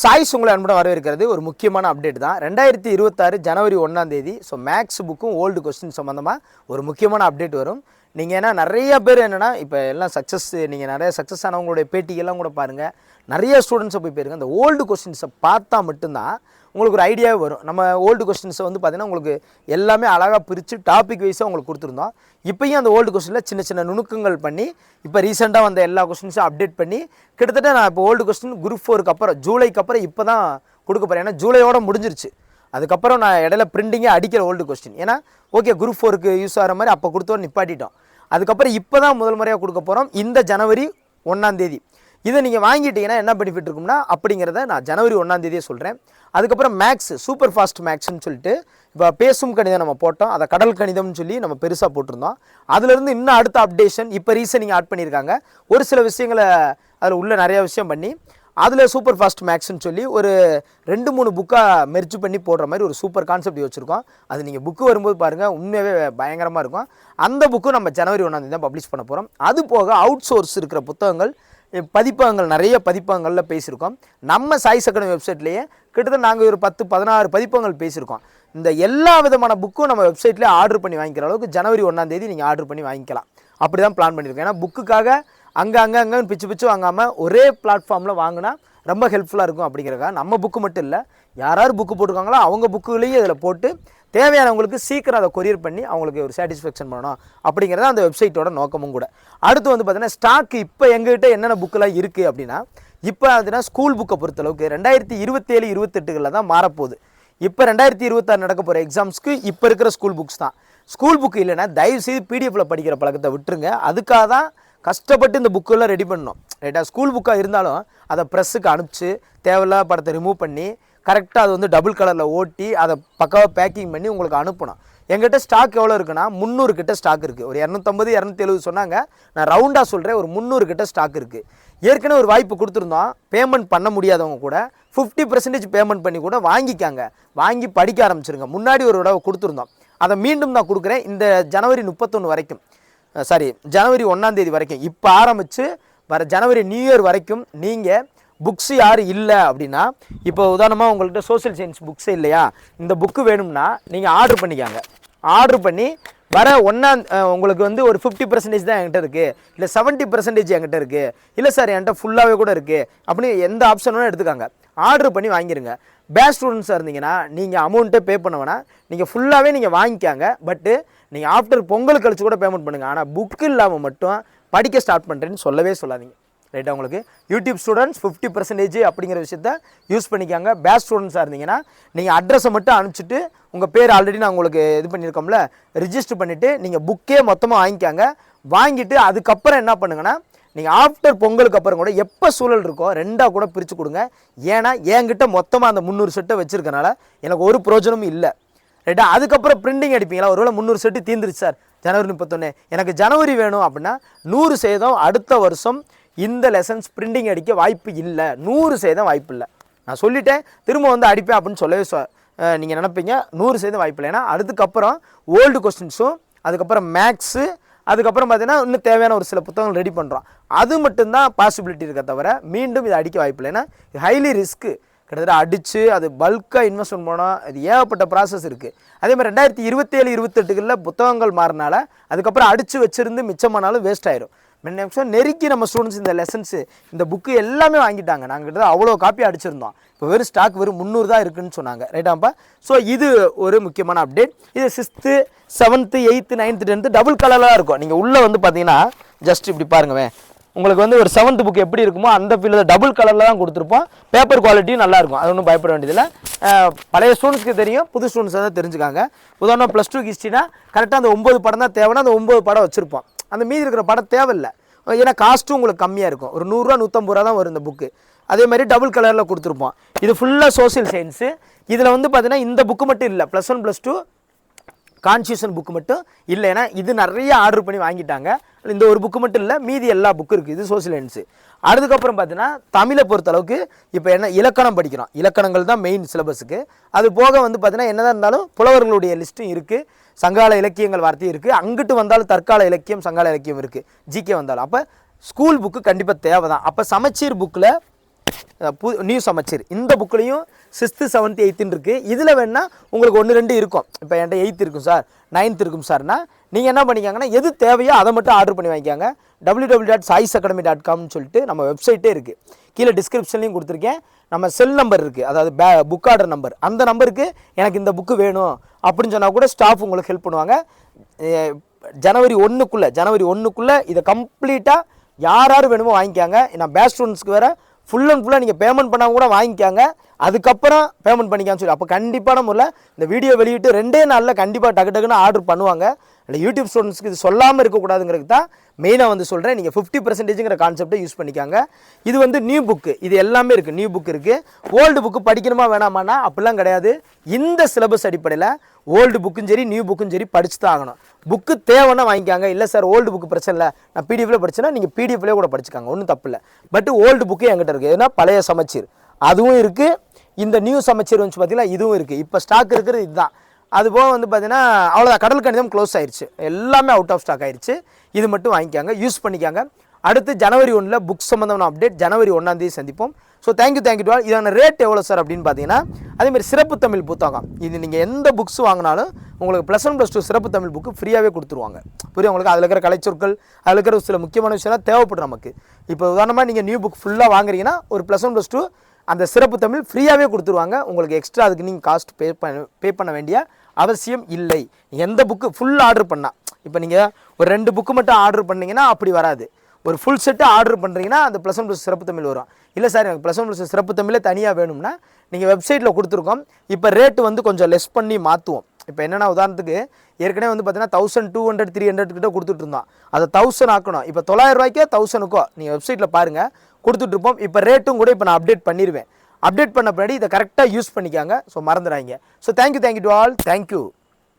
Choice உங்களை அன்புடன் வரவேற்கிறது. ஒரு முக்கியமான அப்டேட் தான். ரெண்டாயிரத்தி இருபத்தாறு ஜனவரி ஒன்றாம் தேதி ஸோ மேக்ஸ் புக்கும் ஓல்டு கொஸ்டின் சம்மந்தமாக ஒரு முக்கியமான அப்டேட் வரும். நீங்கள் ஏன்னா நிறைய பேர் என்னென்னா இப்போ எல்லாம் சக்ஸஸ் நீங்கள் நிறைய சக்ஸஸ் ஆனவங்களுடைய பேட்டிகள்லாம் கூட பாருங்கள் நிறைய ஸ்டூடெண்ட்ஸை போய் போயிருங்க. அந்த ஓல்டு கொஸ்டின்ஸை பார்த்தா மட்டும்தான் உங்களுக்கு ஒரு ஐடியாவே வரும். நம்ம ஓல்டு கொஸ்டின்ஸை வந்து பார்த்தீங்கன்னா உங்களுக்கு எல்லாமே அழகாக பிரித்து டாபிக் வைஸாக உங்களுக்கு கொடுத்துருந்தோம். இப்போயும் அந்த ஓல்டு கொஸ்டினில் சின்ன சின்ன நுணுக்கங்கள் பண்ணி இப்போ ரீசெண்டாக வந்த எல்லா கொஸ்டின்ஸும் அப்டேட் பண்ணி கிட்டத்தட்ட நான் இப்போ ஓல்டு கொஸ்டின் குரூப் ஃபோருக்கு அப்புறம் ஜூலைக்கு அப்புறம் இப்போ தான் கொடுக்க போகிறேன் ஏன்னா ஜூலையோட முடிஞ்சிருச்சு. அதுக்கப்புறம் நான் இடையில பிரிண்டிங்கே அடிக்கிற ஓல்டு கொஸ்டின் ஏன்னா ஓகே குரூப் ஃபோருக்கு யூஸ் ஆகிற மாதிரி அப்போ கொடுத்தோம் நிப்பாட்டிட்டோம். அதுக்கப்புறம் இப்போ தான் முதல் முறையாக கொடுக்க போகிறோம் இந்த ஜனவரி ஒன்றாம் தேதி. இதை நீங்கள் வாங்கிட்டீங்கன்னா என்ன பெனிஃபிட் இருக்கும்னா அப்படிங்கிறத நான் ஜனவரி ஒன்றாம் தேதியே சொல்கிறேன் அதுக்கப்புறம் மேக்ஸ் சூப்பர் ஃபாஸ்ட் மேக்ஸ்னு சொல்லிட்டு இப்போ பேசும் கணிதம் நம்ம போட்டோம். அதை கடல் கணிதம்னு சொல்லி நம்ம பெருசாக போட்டிருந்தோம். அதுலேருந்து இன்னும் அடுத்த அப்டேஷன் இப்போ ரீசனிங் ஆட் பண்ணியிருக்காங்க. ஒரு சில விஷயங்களை அதில் உள்ள நிறையா விஷயம் பண்ணி அதில் சூப்பர் ஃபாஸ்ட் மேக்ஸ்ன்னு சொல்லி ஒரு ரெண்டு மூணு புக்காக மெர்ஜ் பண்ணி போடுற மாதிரி ஒரு சூப்பர் கான்செப்ட் வச்சுருக்கோம். அது நீங்கள் புக்கு வரும்போது பாருங்கள் உண்மையாகவே பயங்கரமாக இருக்கும். அந்த புக்கும் நம்ம ஜனவரி ஒன்றாந்தேதி தான் பப்ளிஷ் பண்ண போகிறோம் அது போக அவுட் சோர்ஸ் இருக்கிற புத்தகங்கள் பதிப்பகங்கள் நிறைய பதிப்பகங்களில் பேசியிருக்கோம். நம்ம சாய் சக்கரம் வெப்சைட்லேயே கிட்டத்தட்ட நாங்கள் ஒரு பத்து பதினாறு பதிப்பகங்கள் பேசியிருக்கோம். இந்த எல்லா விதமான புக்கும் நம்ம வெப்சைட்லேயே ஆர்டர் பண்ணி வாங்கிக்கிற அளவுக்கு ஜனவரி ஒன்றாந்தேதி நீங்கள் ஆர்டர் பண்ணி வாங்கிக்கலாம். அப்படி தான் பிளான் பண்ணியிருக்கோம். ஏன்னா புக்குக்காக அங்கே அங்கே அங்கே பிச்சு பிச்சு வாங்காமல் ஒரே பிளாட்ஃபார்மில் வாங்கினா ரொம்ப ஹெல்ப்ஃபுல்லாக இருக்கும் அப்படிங்கிறக்காக நம்ம புக்கு மட்டும் இல்லை. யாராவது புக்கு போட்டிருக்காங்களோ அவங்க புக்குகளையும் இதில் போட்டு தேவையானவங்களுக்கு சீக்கிரம் அதை கொரியர் பண்ணி அவங்களுக்கு ஒரு சாட்டிஸ்ஃபேக்ஷன் பண்ணணும் அப்படிங்கிறது அந்த வெப்சைட்டோட நோக்கமும் கூட. அடுத்து வந்து பார்த்தீங்கன்னா ஸ்டாக் இப்போ எங்ககிட்ட என்னென்ன புக்கெல்லாம் இருக்குது அப்படின்னா இப்போ பார்த்தீங்கன்னா ஸ்கூல் புக்கை பொறுத்தளவுக்கு ரெண்டாயிரத்தி இருபத்தேழு இருபத்தெட்டுகளில் தான் மாறப்போகுது. இப்போ ரெண்டாயிரத்தி இருபத்தாறு நடக்க போகிற எக்ஸாம்ஸ்க்கு இப்போ இருக்கிற ஸ்கூல் புக்ஸ் தான். ஸ்கூல் புக் இல்லைன்னா தயவு செய்து படிக்கிற பழக்கத்தை விட்டுருங்க. அதுக்காக தான் கஷ்டப்பட்டு இந்த புக்கெல்லாம் ரெடி பண்ணோம் ரைட்டா ஸ்கூல் புக்காக இருந்தாலும் அதை ப்ரெஸ்ஸுக்கு அனுப்பிச்சு தேவையில்லாத படத்தை ரிமூவ் பண்ணி கரெக்டாக அது வந்து டபுள் கலரில் ஓட்டி அதை பக்காவாக பேக்கிங் பண்ணி உங்களுக்கு அனுப்பணும். எங்கிட்ட ஸ்டாக் எவ்வளோ இருக்குன்னா முந்நூறு கிட்ட ஸ்டாக் இருக்குது ஒரு இரநூத்தம்பது இரநூத்தி எழுபது சொன்னாங்க. நான் ரவுண்டாக சொல்கிறேன் ஒரு முந்நூறு கிட்ட ஸ்டாக் இருக்குது ஏற்கனவே ஒரு வாய்ப்பு கொடுத்துருந்தோம். பேமெண்ட் பண்ண முடியாதவங்க கூட ஃபிஃப்டி பர்சன்டேஜ் பேமெண்ட் பண்ணி கூட வாங்கிக்காங்க. வாங்கி படிக்க ஆரம்பிச்சிருங்க. முன்னாடி ஒரு தடவை கொடுத்துருந்தோம். அதை மீண்டும் நான் கொடுக்குறேன். இந்த ஜனவரி முப்பத்தொன்று வரைக்கும். சாரி ஜனவரி ஒன்றாம் தேதி வரைக்கும். இப்போ ஆரம்பித்து வர ஜனவரி நியூ இயர் வரைக்கும் நீங்கள் புக்ஸ் யாரும் இல்லை அப்படின்னா இப்போ உதாரணமாக உங்கள்கிட்ட சோஷியல் சயின்ஸ் புக்ஸே இல்லையா? இந்த புக்கு வேணும்னா நீங்கள் ஆர்டர் பண்ணிக்காங்க. ஆர்டர் பண்ணி வர ஒன்றாம் உங்களுக்கு வந்து ஒரு ஃபிஃப்டி பர்சன்டேஜ் தான் என்கிட்ட இருக்குது இல்லை செவன்ட்டி பர்சன்டேஜ் என்கிட்ட இருக்குது இல்லை சார் என்கிட்ட ஃபுல்லாகவே கூட இருக்குது அப்படின்னு எந்த ஆப்ஷனும் எடுத்துக்காங்க. ஆர்டர் பண்ணி வாங்கிருங்க. பேஸ்ட் ஸ்டூடெண்ட்ஸாக இருந்தீங்கன்னா நீங்கள் அமௌண்ட்டே பே பண்ண வேணாம். நீங்கள் ஃபுல்லாகவே நீங்கள் வாங்கிக்காங்க. பட்டு நீங்கள் ஆஃப்டர் பொங்கல் கழிச்சு கூட பேமெண்ட் பண்ணுங்கள் ஆனால் புக்கு இல்லாமல் மட்டும் படிக்க ஸ்டார்ட் பண்ணுறேன்னு சொல்லவே சொல்லாதீங்க. ரைட்டாக உங்களுக்கு? யூடியூப் ஸ்டூடெண்ட்ஸ் ஃபிஃப்டி பர்சன்டேஜ் அப்படிங்கிற விஷயத்த யூஸ் பண்ணிக்காங்க. பேஸ்ட் ஸ்டூடெண்ட்ஸாக இருந்தீங்கன்னா நீங்கள் அட்ரஸை மட்டும் அனுப்பிச்சிட்டு உங்கள் பேர் ஆல்ரெடி நான் உங்களுக்கு இது பண்ணியிருக்கோம்ல ரிஜிஸ்டர் பண்ணிவிட்டு நீங்கள் புக்கே மொத்தமாக வாங்கிக்காங்க. வாங்கிட்டு அதுக்கப்புறம் என்ன பண்ணுங்கன்னா நீங்கள் ஆஃப்டர் பொங்கலுக்கு அப்புறம் கூட எப்போ சூழல் இருக்கோ ரெண்டாக கூட பிரித்து கொடுங்க. ஏன்னா என்கிட்ட மொத்தமாக அந்த முந்நூறு செட்டை வச்சுருக்கனால எனக்கு ஒரு பிரயோஜனமும் இல்லை. ரைட்டா அதுக்கப்புறம் பிரிண்டிங் அடிப்பீங்களா? ஒருவேளை முந்நூறு செட்டு தீர்ந்துருச்சு சார் ஜனவரி முப்பத்தொன்று எனக்கு ஜனவரி வேணும் அப்படின்னா நூறு சதவீதம் அடுத்த வருஷம் இந்த லெசன்ஸ் பிரிண்டிங் அடிக்க வாய்ப்பு இல்லை. நூறு சதவீதம் வாய்ப்பு இல்லை. நான் சொல்லிட்டேன். திரும்ப வந்து அடிப்பேன் அப்படின்னு சொல்லவே சொ நீங்கள் நினப்பீங்க. நூறு சதவீதம் வாய்ப்பு இல்லை. ஏன்னா அதுக்கப்புறம் ஓல்டு கொஸ்டின்ஸும் அதுக்கப்புறம் மேக்ஸு அதுக்கப்புறம் பார்த்தீங்கன்னா இன்னும் தேவையான ஒரு சில புத்தகங்கள் ரெடி பண்ணுறோம் அது மட்டும்தான் பாசிபிலிட்டி இருக்க தவிர மீண்டும் இதை அடிக்க வாய்ப்பு ஏன்னா ஹைலி ரிஸ்க்கு கிட்டத்தட்ட அடித்து அது பல்காக இன்வெஸ்ட்மெண்ட் போனால் அது ஏகப்பட்ட ப்ராசஸ் இருக்குது அதே மாதிரி ரெண்டாயிரத்தி இருபத்தேழு இருபத்தெட்டுகளில் புத்தகங்கள் மாறினால அதுக்கப்புறம் அடித்து வச்சிருந்து மிச்சமானாலும் வேஸ்ட் ஆயிரும். நிமிஷம் நெருக்கி நம்ம ஸ்டூடெண்ட்ஸ் இந்த லெசன்ஸு இந்த புக்கு எல்லாமே வாங்கிட்டாங்க. நாங்கள் கிட்ட அவ்வளோ காப்பி அடிச்சிருந்தோம். இப்போ வெறும் ஸ்டாக் வெறும் முந்நூறு தான் இருக்குன்னு சொன்னாங்க. ரைட்டாப்பா ஸோ இது ஒரு முக்கியமான அப்டேட் இது sixth seventh eighth ninth tenth double கலராக இருக்கும். நீங்கள் உள்ளே வந்து பார்த்தீங்கன்னா ஜஸ்ட் இப்படி பாருங்கவே உங்களுக்கு வந்து ஒரு செவன்த் புக் எப்படி இருக்குமோ அந்த ஃபீல்டில் டபுள் கலரில் தான் கொடுத்துருப்போம். பேப்பர் குவாலிட்டியும் நல்லாயிருக்கும் அது ஒன்றும் பயப்பட வேண்டியதில்லை. பழைய ஸ்டூடெண்ட்ஸ்க்கு தெரியும் புது ஸ்டூடெண்ட்ஸ் தான் தெரிஞ்சுக்காங்க. உதாரணம் ப்ளஸ் டூ ஹிஸ்ட்ரினா கரெக்டாக அந்த ஒம்பது படம் தான் தேவைன்னா அந்த ஒம்பது படம் வச்சுருப்போம். அந்த மீதி இருக்கிற படம் தேவையில்லை. ஏன்னா காஸ்ட்டும் உங்களுக்கு கம்மியாக இருக்கும். ஒரு நூறுரூவா நூற்றம்பது ரூபா தான் வரும் இந்த புக்கு அதே மாதிரி டபுள் கலரில் கொடுத்துருப்போம். இது ஃபுல்லாக சோஷியல் சயின்ஸு இதில் வந்து பார்த்தீங்கன்னா இந்த புக்கு மட்டும் இல்லை. Plus one plus two constitution book மட்டும் இல்லை. ஏன்னா இது நிறைய ஆர்டர் பண்ணி வாங்கிட்டாங்க. இந்த ஒரு புக்கு மட்டும் இல்லை. மீதி எல்லா புக்கும் இருக்குது இது சோஷியல் சயின்ஸு அதுக்கப்புறம் பார்த்தீங்கன்னா தமிழை பொறுத்தளவுக்கு இப்போ என்ன இலக்கணம் படிக்கிறோம். இலக்கணங்கள் தான் மெயின் சிலபஸுக்கு அது போக வந்து பார்த்தீங்கன்னா என்னதான் இருந்தாலும் புலவர்களுடைய லிஸ்ட்டும் இருக்குது சங்கால இலக்கியங்கள் வார்த்தையும் இருக்குது அங்கிட்டு வந்தாலும் தற்கால இலக்கியம் சங்கால இலக்கியம் இருக்குது ஜிகே வந்தாலும். அப்போ ஸ்கூல் புக்கு கண்டிப்பாக தேவை தான் அப்போ சமச்சீர் புக்கில் பு நியூ சமச்சீர் இந்த புக்லேயும் சிக்ஸ்த்து செவன்த் எயித்துன்னு இருக்குது இதில் வேணால் உங்களுக்கு ஒன்று ரெண்டு இருக்கும். இப்போ என்கிட்ட எயித்து இருக்கும் சார் நைன்த் இருக்கும் சார்னா நீங்கள் என்ன பண்ணிக்காங்கன்னா எது தேவையோ அதை மட்டும் ஆர்டர் பண்ணி வாங்கிக்காங்க. W W dot choice academy dot காம்னு சொல்லிட்டு நம்ம வெப்சைட்டே இருக்குது கீழே டிஸ்கிரிப்ஷன்லையும் கொடுத்துருக்கேன். நம்ம செல் நம்பர் இருக்குது அதாவது பே புக் ஆர்டர் நம்பர் அந்த நம்பருக்கு எனக்கு இந்த புக்கு வேணும் அப்படின்னு சொன்னால் கூட ஸ்டாஃப் உங்களுக்கு ஹெல்ப் பண்ணுவாங்க. ஜனவரி ஒன்றுக்குள்ளே ஜனவரி ஒன்றுக்குள்ளே இதை கம்ப்ளீட்டாக யார் யார் வேணுமோ வாங்கிக்காங்க. நான் பேஸ்ட் ஸ்டூடெண்ட்ஸ்க்கு வேறு ஃபுல் அண்ட் ஃபுல்லாக நீங்கள் பேமெண்ட் பண்ணால் கூட வாங்கிக்காங்க. அதுக்கப்புறம் பேமெண்ட் பண்ணிக்கான்னு சொல்லி. அப்போ கண்டிப்பான முறையில் இந்த வீடியோ வெளியிட்டு ரெண்டே நாளில் கண்டிப்பாக டக்கு டக்குன்னு ஆர்டர் பண்ணுவாங்க. இல்லை யூடியூப் ஸ்டூடெண்ட்ஸ்க்கு இது சொல்லாமல் இருக்கக்கூடாதுங்கிறது தான் மெயினாக வந்து சொல்கிறேன் நீங்கள் ஃபிஃப்டி பர்சன்டேஜுங்கிற கான்செப்டை யூஸ் பண்ணிக்காங்க. இது வந்து நியூ புக்கு இது எல்லாமே இருக்குது நியூ புக் இருக்குது ஓல்டு புக்கு படிக்கணுமா வேணாமான்னா அப்படிலாம் கிடையாது. இந்த சிலபஸ் அடிப்படையில் ஓல்டு புக்கும் சரி நியூ புக்கும் சரி படிச்சு தான் ஆகணும். புக்கு தேவைன்னா வாங்கிக்காங்க. இல்லை சார் ஓல்டு புக்கு பிரச்சனை இல்லை. நான் பிடிஎஃப்ல படிச்சேன்னா நீங்கள் பிடிஎஃப்லேயே கூட படிச்சுக்காங்க. ஒன்றும் தப்பு இல்லை. பட் ஓல்டு புக்கு என்கிட்ட இருக்குது ஏன்னா பழைய சமச்சீர். அதுவும் இருக்குது இந்த நியூ சமச்சீர் வந்து பார்த்தீங்கன்னா இதுவும் இருக்குது இப்போ ஸ்டாக் இருக்கிறது இதுதான். அது போக வந்து பார்த்தீங்கன்னா அவ்வளோதான் கடல் கணிதம் க்ளோஸ் ஆயிடுச்சு எல்லாமே அவுட் ஆஃப் ஸ்டாக் ஆயிடுச்சு இது மட்டும் வாங்கிக்காங்க. யூஸ் பண்ணிக்காங்க. அடுத்து ஜனவரி ஒன்றில் புக் சம்மந்தமான அப்டேட் ஜனவரி ஒன்றாந்தேதி சந்திப்போம். ஸோ தேங்க்யூ தேங்க்யூ டுவால் இதான ரேட் எவ்வளோ சார் அப்படின்னு பார்த்தீங்கன்னா அதேமாதிரி சிறப்பு தமிழ் புத்தகம் இது நீங்கள் எந்த புக்ஸ் வாங்கினாலும் உங்களுக்கு ப்ளஸ் ஒன் ப்ளஸ் டூ சிறப்பு தமிழ் புக்கு ஃப்ரீயாகவே கொடுத்துருவாங்க. புரியும் உங்களுக்கு? அதில் இருக்கிற கலைச்சொற்கள் அதில் இருக்கிற சில முக்கியமான விஷயம்லாம் தேவைப்படும் நமக்கு. இப்போ உதாரணமாக நீங்கள் நியூ புக் ஃபுல்லாக வாங்குறீங்கன்னா ஒரு ப்ளஸ் ஒன் ப்ளஸ் டூ அந்த சிறப்பு தமிழ் ஃப்ரீயாகவே கொடுத்துருவாங்க. உங்களுக்கு எக்ஸ்ட்ரா அதுக்கு நீங்கள் காஸ்ட் பே பண்ண பே பண்ண வேண்டிய அவசியம் இல்லை. எந்த புக்கு ஃபுல் ஆர்டர் பண்ணால் இப்போ நீங்கள் ஒரு ரெண்டு புக்கு மட்டும் ஆர்டர் பண்ணீங்கன்னா அப்படி வராது. ஒரு ஃபுல் செட்டு ஆர்டர் பண்ணுறீங்கன்னா அந்த ப்ளஸ் ஒன் ப்ளஸ் சிறப்பு தமிழ் வரும். இல்லை சார் எனக்கு ப்ளஸ் ஒன் ப்ளஸ் சிறப்பு தமிழே தனியாக வேணும்னா நீங்கள் வெப்சைட்டில் கொடுத்துருக்கோம். இப்போ ரேட்டு வந்து கொஞ்சம் லெஸ் பண்ணி மாற்றுவோம் இப்போ என்னென்னா உதாரணத்துக்கு ஏற்கனவே வந்து பார்த்தீங்கன்னா thousand two hundred three hundred கிட்ட கொடுத்துட்டு இருந்தோம் அதை தௌசண்ட் ஆக்கணும். இப்போ தொள்ளாயிரம் ரூபாய்க்கோ தௌசண்ட்க்கோ நீங்கள் வெப்சைட்டில் பாருங்கள் கொடுத்துட்ருப்போம் இப்போ ரேட்டும் கூட இப்போ நான் அப்டேட் பண்ணிடுவேன் அப்டேட் பண்ண பின்னாடி இதை கரெக்டாக யூஸ் பண்ணிக்காங்க. So மறந்துடாங்க so thank you thank you to all thank you